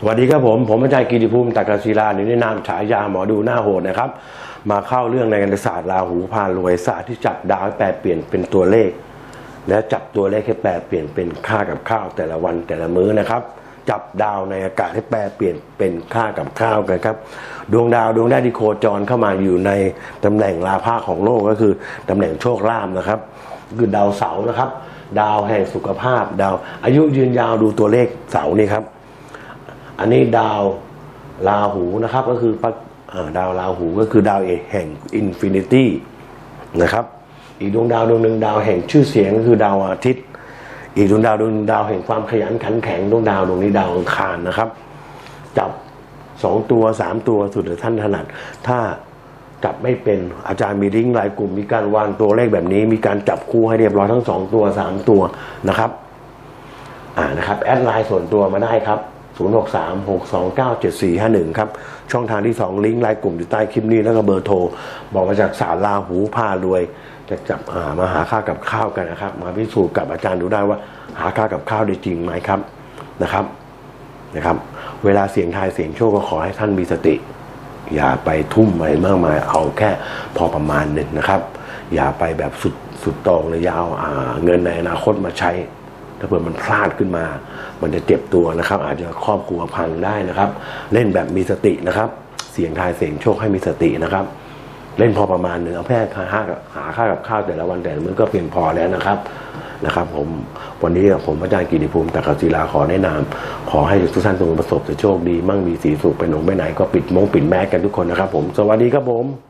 สวัสดีครับผม ผมอาจารย์กิติภูมิตักศิลาหรือในนามฉายาหมอดูหน้าโหดนะครับ มาเข้าเรื่องในการศาสตร์ราหูพารวยศาสตร์ที่จับดาวแปลเปลี่ยนเป็นตัวเลข และจับตัวเลขให้แปลเปลี่ยนเป็นค่ากับข้าวแต่ละวันแต่ละมื้อนะครับ จับดาวในอากาศให้แปลเปลี่ยนเป็นค่ากับข้าวกันครับ ดวงดาวดวงแรกที่โคจรเข้ามาอยู่ในตำแหน่งราภาของโลกก็คือตำแหน่งโชคลาภนะครับคือดาวเสาร์นะครับ ดาวแห่งสุขภาพ ดาวอายุยืนยาวดูตัวเลขเสาร์นี่ครับ อันนี้ดาวราหูนะครับก็คืออดาวราหูก็คือดาวเอกแห่งอินฟินิตี้นะครับ อีกดวงดาวดวงหนึ่งดาวแห่งชื่อเสียงก็คือดาวอาทิตย์ อีกดวงดาวดวงหนึ่งดาวแห่งความขยันขันแข็งดวงดาวดวงนี้ดาวอังคารนะครับ จับสองตัวสามตัวสุดแต่ท่านถนัด ถ้าจับไม่เป็นอาจารย์มีลิงก์รายกลุ่ม มีการวางตัวเลขแบบนี้ มีการจับคู่ให้เรียบร้อยทั้งสองตัวสามตัวนะครับ อ่านะครับ แอดไลน์ส่วนตัวมาได้ครับ 0636297451 ครับ ช่องทางที่ 2 ลิงก์ไลน์กลุ่มอยู่ใต้คลิปนี้แล้วก็เบอร์โทร บอกมาจากสารลาหูพารวย จะจับามาหาค่ากับข้าวกันนะครับ มาพิสูจน์กับอาจารย์ดูได้ว่าหาค่ากับข้าวได้จริงไหมครับนะครับนะครับ เวลาเสียงทายเสียงโชคก็ขอให้ท่านมีสติ อย่าไปทุ่มอะไรมากมาย เอาแค่พอประมาณหนึ่งนะครับ อย่าไปแบบสุดสุดโตรงเลยยาวเงินในอนาคตมาใช้ ถ้าเผื่อมันพลาดขึ้นมา มันจะเจ็บตัวนะครับ อาจจะครอบครัวพังได้นะครับ เล่นแบบมีสตินะครับ เสียงทายเสียงโชคให้มีสตินะครับ เล่นพอประมาณหนึ่งเอาแค่หาหาหาค่ากับข้าวแต่ละวันแต่ละมื้อก็เพียงพอแล้วนะครับนะครับ ผมวันนี้ผมอาจารย์กิติภูมิตักศิลาขอแนะนำขอให้ทุกท่านจงประสบแต่โชคดี มั่งมีสีสุขไปหนงไปไหนก็ปิดมงปิดแมสกันทุกคนนะครับ ผมสวัสดีครับผม